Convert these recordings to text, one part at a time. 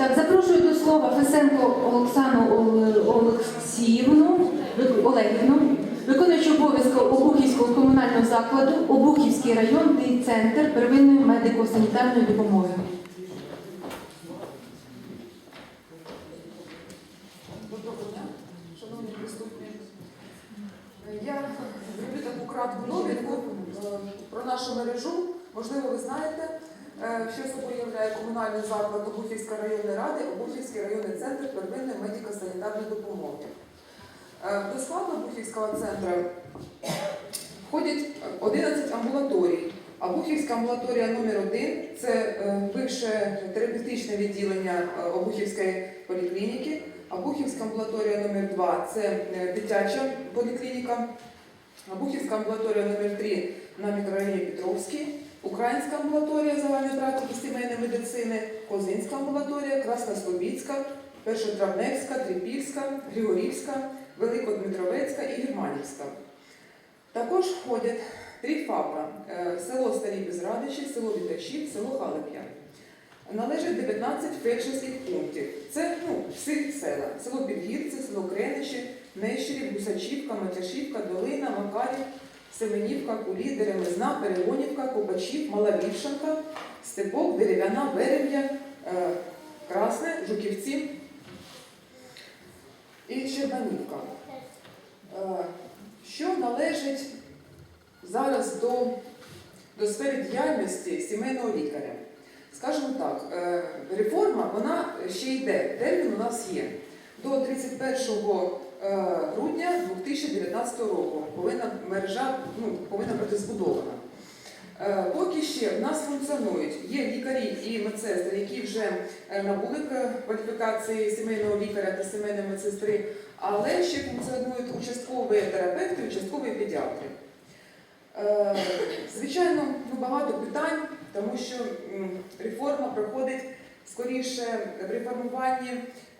Так, запрошую до слова Фесенко Олексану Олексіївну, Олегівну, виконуючу обов'язки Обухівського комунального закладу, Обухівський район районний центр первинної медико-санітарної допомоги. Доброго дня, шановні присутні. Я зроблю таку кратку довідку е, про нашу мережу. Можливо, ви знаєте, що собою являє комунальний заклад Обухівської районної ради, Обухівський районний центр первинної медико-санітарної допомоги. Е, До складу Обухівського центру входять 11 амбулаторій. Обухівська амбулаторія номер 1 це е, бивше терапевтичне відділення е, Обухівської поліклініки. Обухівська амбулаторія номер 2 це е, дитяча поліклініка. Обухівська амбулаторія номер 3 на мікрорайоні Петровський. Українська амбулаторія загальної практики сімейної медицини, Козинська амбулаторія, Краснослобідська, Першотравневська, Трипільська, Григорівська, Великодмитровецька і Германівська. Також входять три ФАПа е, село Старі Безрадичі, село Вітачів, село Халеп'я. Належить 19 фельдшерських пунктів. Це ну, всі села. Село Підгірці, село Креничі, Нещерів, Гусачівка, Матяшівка, Долина, Макарів, Семенівка, Кулі, Деремезна, Перегонівка, Копачів, Мала Віршанка, Степок, Дерев'яна, Верем'я, е, Красне, Жуківці і Щербанівка. Е, Що належить зараз до, до сфери діяльності сімейного лікаря? Скажімо так, е, реформа вона ще йде. Термін у нас є. До 31 е, грудня 2019 року повинна мережа ну, повинна бути збудована. Е, Поки ще в нас функціонують є лікарі і медсестри, які вже е, набули кваліфікації сімейного лікаря та сімейної медсестри, але ще функціонують участкові терапевти, участкові педіатри. Е, Звичайно, ну, багато питань, тому що реформа проходить скоріше в реформуванні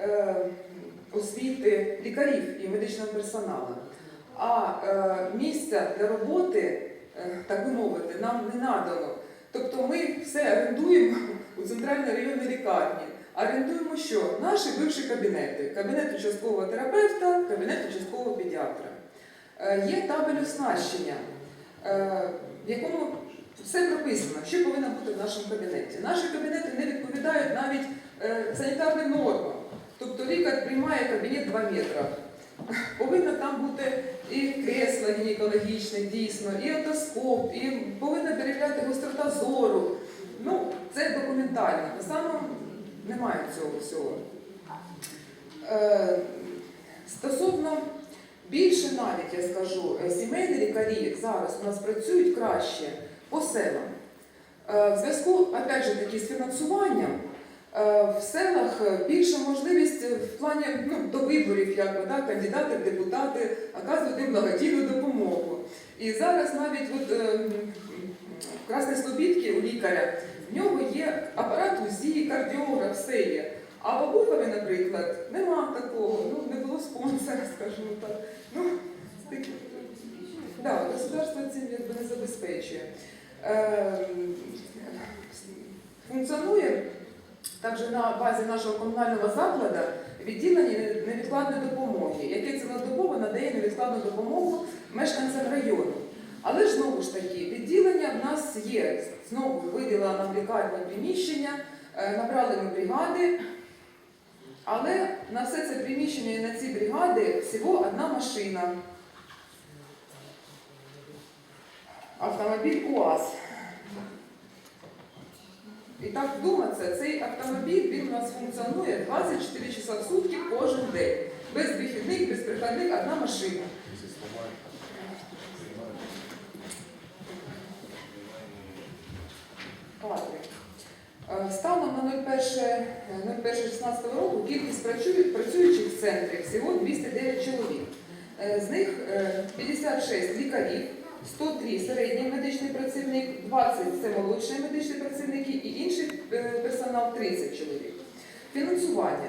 е, освіти лікарів і медичного персоналу. А е, місця для роботи, е, так би мовити, нам не надано. Тобто ми все орендуємо у центральній районній лікарні. Орендуємо що? Наші бивші кабінети. Кабінет участкового терапевта, кабінет участкового педіатра. Е, Є табель оснащення, е, в якому все прописано, що повинно бути в нашому кабінеті. Наші кабінети не відповідають навіть е, санітарним нормам. Тобто лікар приймає кабінет 2 метри. Повинно там бути і кресло гінекологічне, дійсно, і отоскоп, і повинна перевіряти гострота зору. Ну, це документально. На самому немає цього всього. Е, стосовно більше навіть я скажу, е, сімейні лікарі зараз у нас працюють краще по селам. Е, В зв'язку, опять же таки, з фінансуванням в селах е, більша можливість е, в плані ну, до виборів, як би, так, кандидати депутати оказувати їм благодійну допомогу. І зараз навіть от, е, в Красній Слобідці у лікаря в нього є апарат УЗІ, кардіограф, все є. А в Обухові, наприклад, нема такого, ну не було спонсора, скажімо так. Ну. Да, государство цим якби не забезпечує. Ем, Функціонує також на базі нашого комунального закладу відділення невідкладної допомоги, яке цілодобово надає невідкладну допомогу мешканцям району. Але ж знову ж таки, відділення в нас є. Знову виділила нам лікарня приміщення, е, набрали ми бригади. Але на все це приміщення і на ці бригади всього одна машина. Автомобіль УАЗ. І так вдуматися, цей автомобіль він у нас функціонує 24 часа в сутки кожен день. Без вихідних, без приходних, одна машина. Е, Станом на 01.16 року кількість працю- працюючих центрів всього 209 чоловік. Е, З них е, 56 лікарів, 103 середній медичний працівник, 20 це молодші медичні працівники і інший е, персонал 30 чоловік. Фінансування.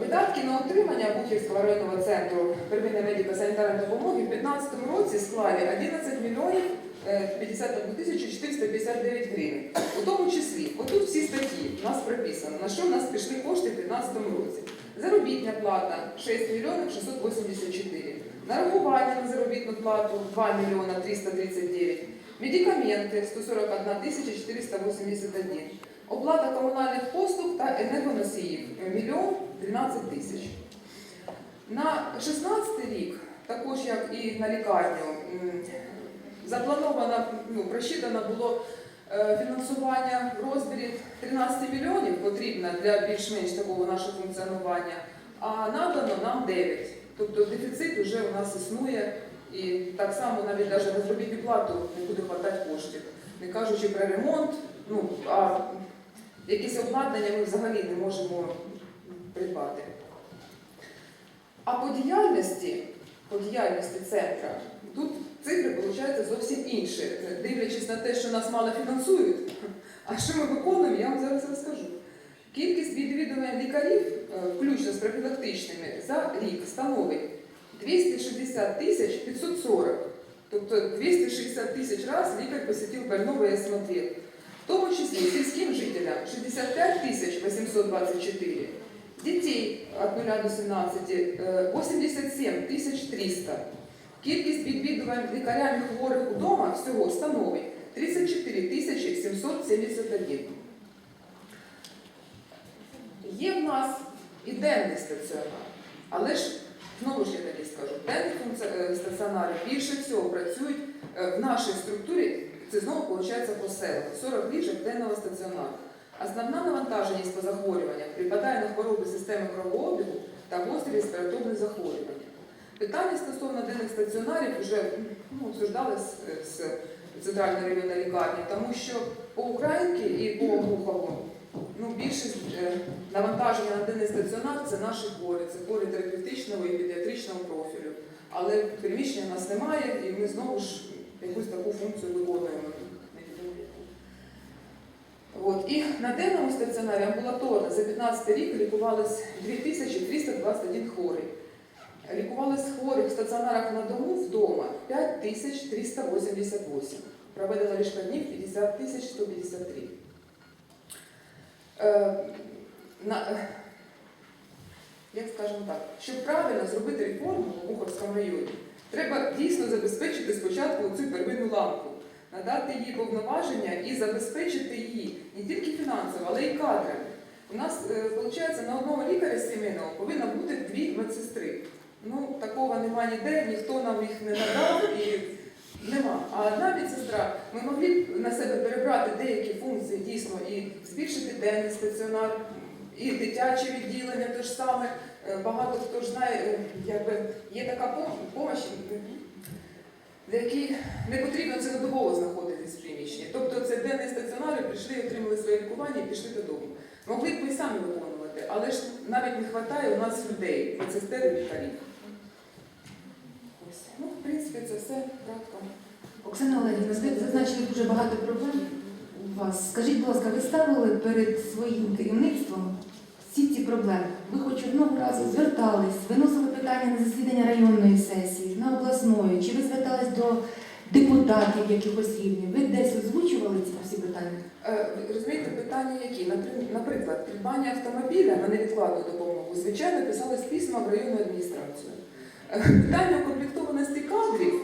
Видатки на отримання Бухівського районного центру первинної медико-санітарної допомоги в 2015 році склали 11 мільйонів е, 51 тисячу 459 гривень. У тому числі, отут всі статті у нас прописано, на що в нас пішли кошти в 2015 році. Заробітня плата 6 мільйонів 684. Нарахування на заробітну плату 2 мільйона 339. Медикаменти 141 тисяча 481. Оплата комунальних послуг та енергоносіїв 1 мільйон 12 тисяч. На 16 рік, також як і на лікарню, заплановано, ну, просчитано було е, фінансування в розмірі 13 мільйонів потрібно для більш-менш такого нашого функціонування, а надано нам 9. Тобто дефіцит вже у нас існує, і так само навіть навіть на заробітну плату не буде вистачати коштів. Не кажучи про ремонт, ну а якісь обладнання ми взагалі не можемо придбати. А по діяльності, по діяльності центра, тут цифри виходять зовсім інші, дивлячись на те, що нас мало фінансують. А що ми виконуємо, я вам зараз розкажу. Кількість відвідувань лікарів, е, включно з профілактичними, за рік становить 260 тисяч 540. Тобто 260 тисяч раз лікар посетив больного и осмотрел. В тому числі сільським жителям 65 тисяч 824, дітей від 0 до 17 е, 87 тисяч 300. Кількість відвідувань лікарями хворих удома всього становить 34 тисячі 771. Є в нас і денний стаціонар, але ж знову ж я таки скажу, функці- е, стаціонари більше всього працюють е, в нашій структурі, це знову виходить по селах, 40 ліжок денного стаціонару. Основна навантаженість по захворюваннях припадає на хвороби системи кровообігу та гострі респіраторні захворювання. Питання стосовно денних стаціонарів вже ну, обсуждали з, з центральної районної лікарні, тому що по Українці і по Глухову ну, більшість е, навантаження на денний стаціонар це наші хворі, це хворі терапевтичного і педіатричного профілю. Але приміщення в нас немає, і ми знову ж якусь таку функцію виконуємо. От. І на денному стаціонарі амбулаторно за 15 рік лікувалось 2321 хворий. Лікувалось хворих в стаціонарах на дому вдома 5388. Проведено ліжкоднів 50 153. Е, на, е, як скажемо так, щоб правильно зробити реформу в Муховському районі, треба дійсно забезпечити спочатку цю первинну ламку, надати їй повноваження і забезпечити її не тільки фінансово, але й кадрами. У нас, виходить, на одного лікаря сімейного повинно бути дві медсестри. Ну, такого нема ніде, ніхто нам їх не надав і нема. А одна медсестра, ми могли б на себе перебрати деякі функції дійсно і збільшити денний стаціонар, і дитяче відділення те ж саме. Е, Багато хто ж знає, е, якби є така допомога, для якій не потрібно цілодобово знаходитись в приміщенні. Тобто це денний стаціонар, прийшли, отримали своє лікування і пішли додому. Могли б ми і самі виконувати, але ж навіть не вистачає у нас людей, медсестер і лікарів. Принципі, це все кратко. Оксана Олегівна, ви зазначили дуже багато проблем у вас. Скажіть, будь ласка, ви ставили перед своїм керівництвом всі ці проблеми? Ви хоч одного разу звертались, виносили питання на засідання районної сесії, на обласної, чи ви звертались до депутатів якихось рівнів? Ви десь озвучували ці всі питання? Е, Розумієте, питання які? Напри- Наприклад, придбання автомобіля на невідкладну допомогу, звичайно, писалось письма в районну адміністрацію. Питання укомплектованості кадрів,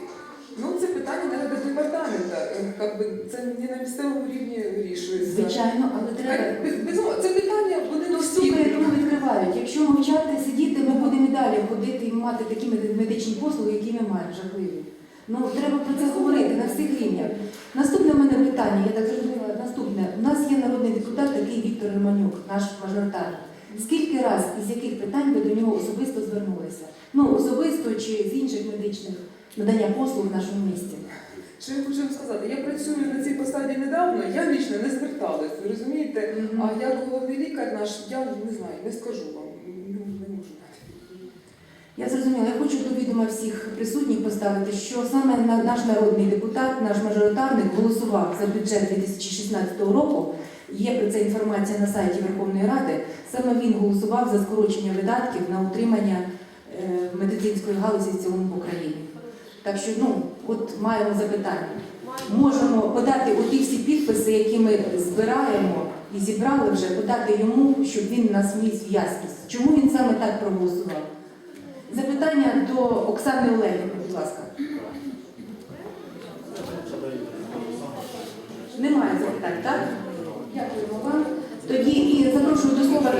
ну це питання навіть департамента. Е, Как би, це не на місцевому рівні вирішується. Звичайно, але треба. без- безумовно, Це питання вони до всіх. Тому відкривають. Якщо мовчати, сидіти, ми будемо і далі ходити і мати такі медичні послуги, які ми маємо, жахливі. Ну, треба про це говорити на всіх рівнях. Наступне в мене питання, я так зрозуміла, наступне. У нас є народний депутат, такий Віктор Романюк, наш мажоритарник. Скільки раз і з яких питань ви до нього? Ну, особисто чи з інших медичних надання послуг в нашому місті? Що я хочу вам сказати? Я працюю на цій посаді недавно, я лічно не зверталась, ви розумієте? Мгм. А як головний лікар наш, я не знаю, не скажу вам, не, можу. Я зрозуміла, я хочу до відома всіх присутніх поставити, що саме наш народний депутат, наш мажоритарник голосував за бюджет 2016 року. Є про це інформація на сайті Верховної Ради. Саме він голосував за скорочення видатків на утримання медицинської галузі в цілому в Україні. Так що, ну, от маємо запитання. Можемо подати оті всі підписи, які ми збираємо і зібрали вже подати йому, щоб він нас вніс в ясність. Чому він саме так проголосував? Запитання до Оксани Олегівни, будь ласка. Немає запитань, так? Дякуємо вам. Тоді і запрошую до слова